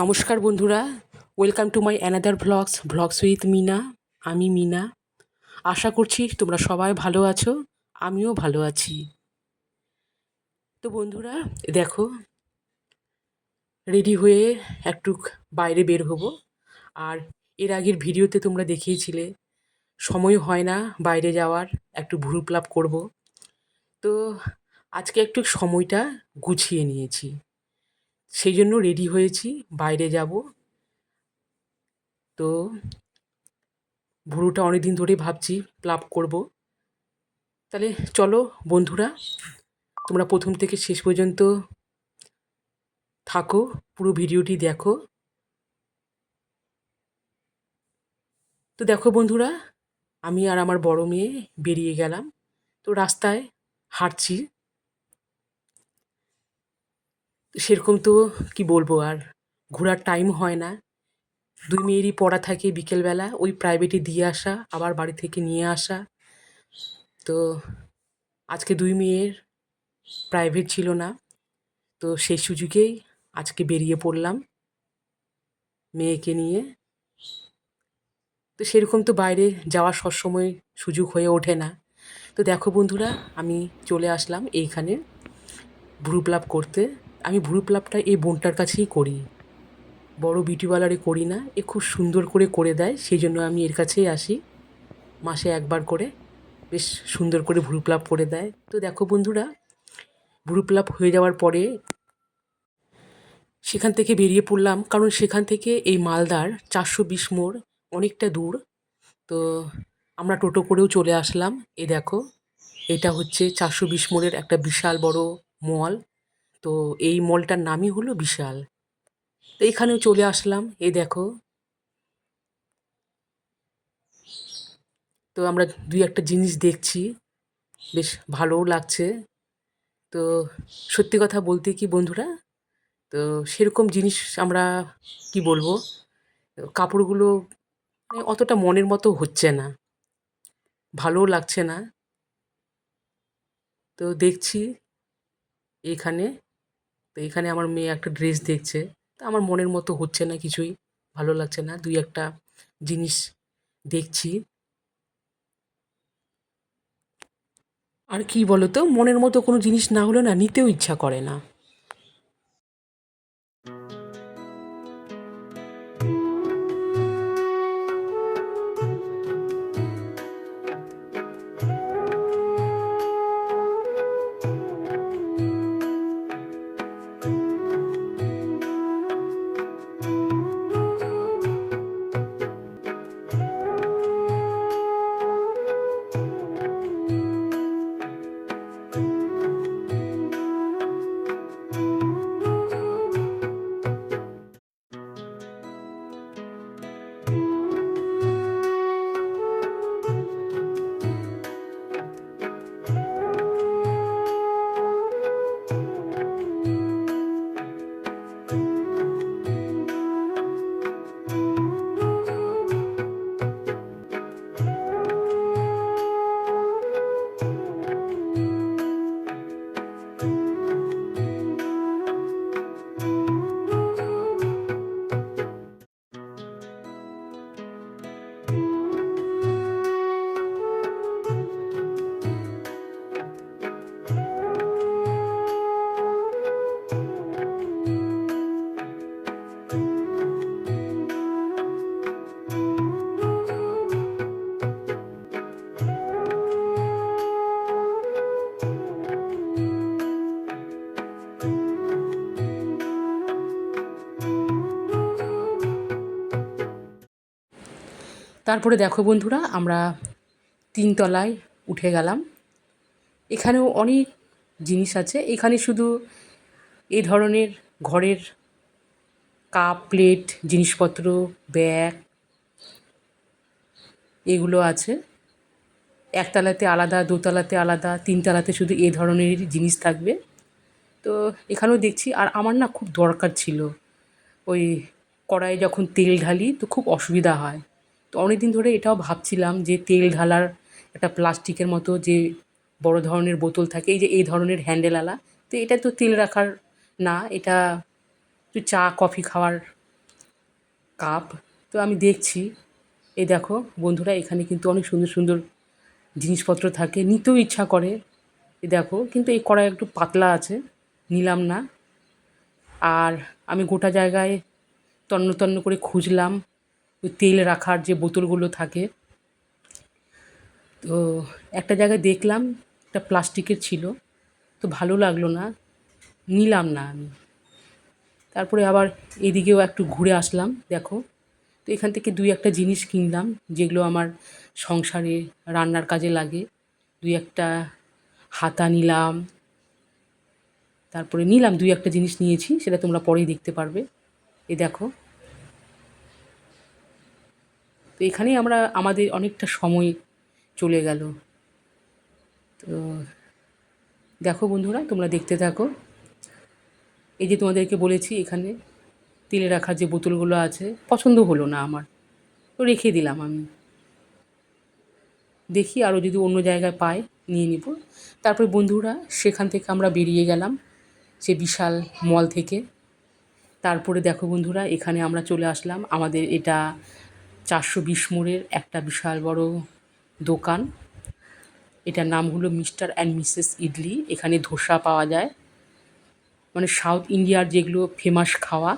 নমস্কার বন্ধুরা welcome to my another vlogs vlogs with Mina আমি মিনা। আশা করছি তোমরা সবাই ভালো আছো, আমিও ভালো আছি। তো বন্ধুরা, দেখো রেডি হয়ে একটু বাইরে বের হব। আর এর আগের ভিডিওতে তোমরা দেখিয়েছিলে, সময় হয় না বাইরে যাওয়ার, একটু ভুরুপ্লাপ করব। তো আজকে একটু সময়টা গুছিয়ে নিয়েছি। সেই জন্য রেডি হয়েছি, বাইরে যাব। তো ভুরুটা অনেক দিন ধরেই ভাবছি প্লাপ করব। তাহলে চলো বন্ধুরা, তোমরা প্রথম থেকে শেষ পর্যন্ত থাকো, পুরো ভিডিওটি দেখো। তো দেখো বন্ধুরা, আমি আর আমার বড় মেয়ে বেরিয়ে গেলাম। তো রাস্তায় হাঁটছি। সেরকম তো কি বলব আর ঘোরার টাইম হয় না। দুই মেয়েরই পড়া থাকে বিকেলবেলা, ওই প্রাইভেটে দিয়ে আসা, আবার বাড়ি থেকে নিয়ে আসা। তো আজকে দুই মেয়ের প্রাইভেট ছিল না। তো সেই সুযোগেই আজকে বেরিয়ে পড়লাম মেয়েকে নিয়ে। তো সেরকম তো বাইরে যাওয়ার সবসময় সুযোগ হয়ে ওঠে না। তো দেখো বন্ধুরা, আমি চলে আসলাম এইখানে। ভ্রুপ্লাপ করতে। আমি ভ্রুপ্লাপটা এই বোনটার কাছেই করি। বড় বিউটিওয়ালারে করি না, এ খুব সুন্দর করে করে দেয়, সেই জন্য আমি এর কাছেই আসি। মাসে একবার করে, বেশ সুন্দর করে ভ্রুপ্লাপ করে দেয়। তো দেখো বন্ধুরা ভ্রুপ্লাপ হয়ে যাওয়ার পরে সেখান থেকে বেরিয়ে পড়লাম, কারণ সেখান থেকে এই মালদার চারশো বিশ মোড় অনেকটা দূর। তো আমরা টোটো করেও চলে আসলাম। এ দেখো, এটা হচ্ছে চারশো বিশ মোড়ের একটা বিশাল বড় মল। তো এই মলটার নামই হলো বিশাল। তো এখানেও চলে আসলাম, এই দেখো। তো আমরা দুই একটা জিনিস দেখছি, বেশ ভালোও লাগছে। তো সত্যি কথা বলতে কি বন্ধুরা, তো সেরকম জিনিস আমরা কি বলব, কাপড়গুলো মানে অতটা মনের মতো হচ্ছে না, ভালোও লাগছে না। তো দেখছি এখানে তো এখানে আমার মেয়ে একটা ড্রেস দেখছে। তা আমার মনের মতো হচ্ছে না কিছুই, ভালো লাগছে না। দুই একটা জিনিস দেখছি। আর কি বলো তো মনের মতো কোনো জিনিস না হলে না, নিতেও ইচ্ছা করে না। তারপরে দেখো বন্ধুরা, আমরা তিনতলায় উঠে গেলাম। এখানেও অনেক জিনিস আছে। এখানে শুধু এ ধরনের ঘরের কাপ, প্লেট, জিনিসপত্র, ব্যাগ এগুলো আছে। একতলাতে আলাদা, দোতলাতে আলাদা, তিনতলাতে শুধু এ ধরনের জিনিস থাকবে। তো এখানেও দেখছি, আর আমার না খুব দরকার ছিল। ওই কড়াইয়ে যখন তেল ঢালি তো খুব অসুবিধা হয়। তো অনেক দিন ধরে এটাও ভাবছিলাম যে তেল ঢালার একটা প্লাস্টিকের মতো যে বড় ধরনের বোতল থাকে, এই যে এই ধরনের হ্যান্ডেলওয়ালা তো এটা তো তেল রাখার না, এটা একটু চা, কফি খাওয়ার কাপ। তো আমি দেখছি, এই দেখো বন্ধুরা, এখানে কিন্তু অনেক সুন্দর সুন্দর জিনিসপত্র থাকে, নিতেও ইচ্ছা করে, এই দেখো, কিন্তু এই কড়াই একটু পাতলা আছে, নিলাম না। আর আমি গোটা জায়গায় তন্ন তন্ন করে খুঁজলাম ওই তেল রাখার যে বোতলগুলো থাকে। তো একটা জায়গায় দেখলাম, একটা প্লাস্টিকের ছিল। তো ভালো লাগল না, নিলাম না আমি। তারপরে আবার এদিকেও একটু ঘুরে আসলাম, দেখো। তো এখান থেকে দুই একটা জিনিস কিনলাম, যেগুলো আমার সংসারে রান্নার কাজে লাগে। দুই একটা হাতা নিলাম। তারপরে নিলাম, দুই একটা জিনিস নিয়েছি, সেটা তোমরা পরেই দেখতে পারবে। এ দেখো। তো এখানেই আমরা আমাদের অনেকটা সময় চলে গেল। তো দেখো বন্ধুরা, তোমরা দেখতে থাকো। এই যে তোমাদেরকে বলেছি, এখানে তেলে রাখার যে বোতলগুলো আছে, পছন্দ হলো না আমার। তো রেখে দিলাম আমি। দেখি আরও যদি অন্য জায়গায় পাই, নিয়ে নিব। তারপরে বন্ধুরা, সেখান থেকে আমরা বেরিয়ে গেলাম সে বিশাল মল থেকে। তারপরে দেখো বন্ধুরা, এখানে আমরা চলে আসলাম। আমাদের এটা চারশো বিশ মোড়ের একটা বিশাল বড় দোকান। এটার নাম হলো মিস্টার অ্যান্ড মিসেস ইডলি। এখানে ধোসা পাওয়া যায়। মানে সাউথ ইন্ডিয়ার যেগুলো ফেমাস খাওয়া,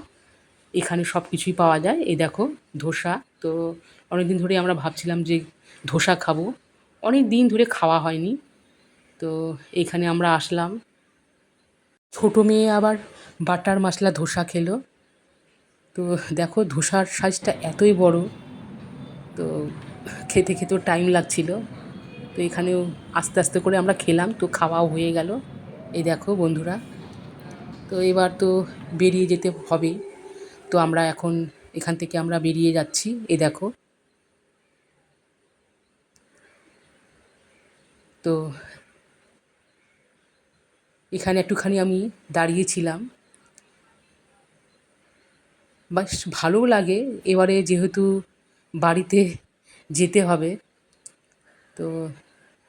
এখানে সব কিছুই পাওয়া যায়। এই দেখো, ধোসা। তো অনেক দিন ধরে আমরা ভাবছিলাম যে ধোসা খাব। অনেক দিন ধরে খাওয়া হয়নি। তো এইখানে আমরা আসলাম। ছোটো মেয়ে আবার বাটার মশলা ধোসা খেলো। তো দেখো, ধোসার সাইজটা এতই বড়। তো খেতে খেতেও টাইম লাগছিল। তো এখানেও আস্তে আস্তে করে আমরা খেলাম, তো খাওয়াও হয়ে গেল। এই দেখো বন্ধুরা, তো এবার তো বেরিয়ে যেতে হবে। তো আমরা এখন এখান থেকে আমরা বেরিয়ে যাচ্ছি, এই দেখো। তো এখানে একটুখানি আমি দাঁড়িয়েছিলাম। বেশ ভালোও লাগে, এবারে যেহেতু বাড়িতে যেতে হবে। তো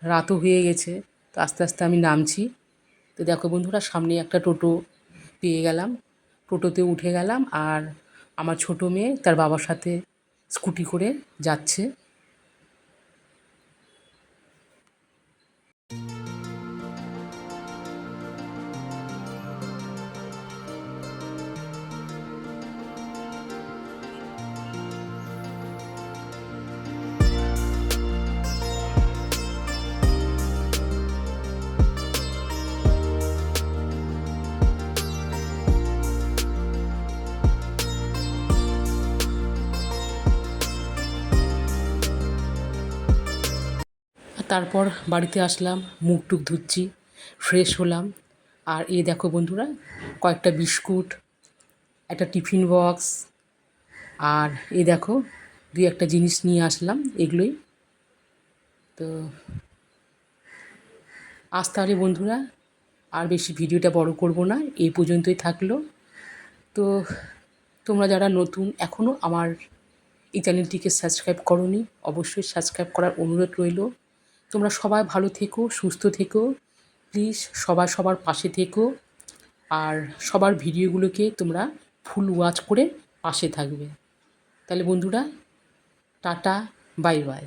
রাতও হয়ে গেছে, তো আস্তে আস্তে আমি নামছি। তো দেখো বন্ধুরা, সামনে একটা টোটো পেয়ে গেলাম। টোটোতে উঠে গেলাম আর আমার ছোটো মেয়ে তার বাবার সাথে স্কুটি করে যাচ্ছে। তারপর বাড়িতে আসলাম, মুখ টুক ধুচ্ছি ফ্রেশ হলাম। আর এই দেখো বন্ধুরা, কয়েকটা বিস্কুট, একটা টিফিন বক্স, আর এ দেখো, দুই একটা জিনিস নিয়ে আসলাম এগুলোই। তো আজ তাহলে বন্ধুরা, আর বেশি ভিডিওটা বড় করব না, এই পর্যন্তই থাকল। তো তোমরা যারা নতুন এখনও আমার এই চ্যানেলটিকে সাবস্ক্রাইব করনি, অবশ্যই সাবস্ক্রাইব করার অনুরোধ রইল। তোমরা সবাই ভালো থেকো, সুস্থ থেকো। প্লিজ সবাই সবার পাশে থেকো। আর সবার ভিডিওগুলোকে তোমরা ফুল ওয়াচ করে পাশে থাকবে। তাহলে বন্ধুরা, টাটা বাই বাই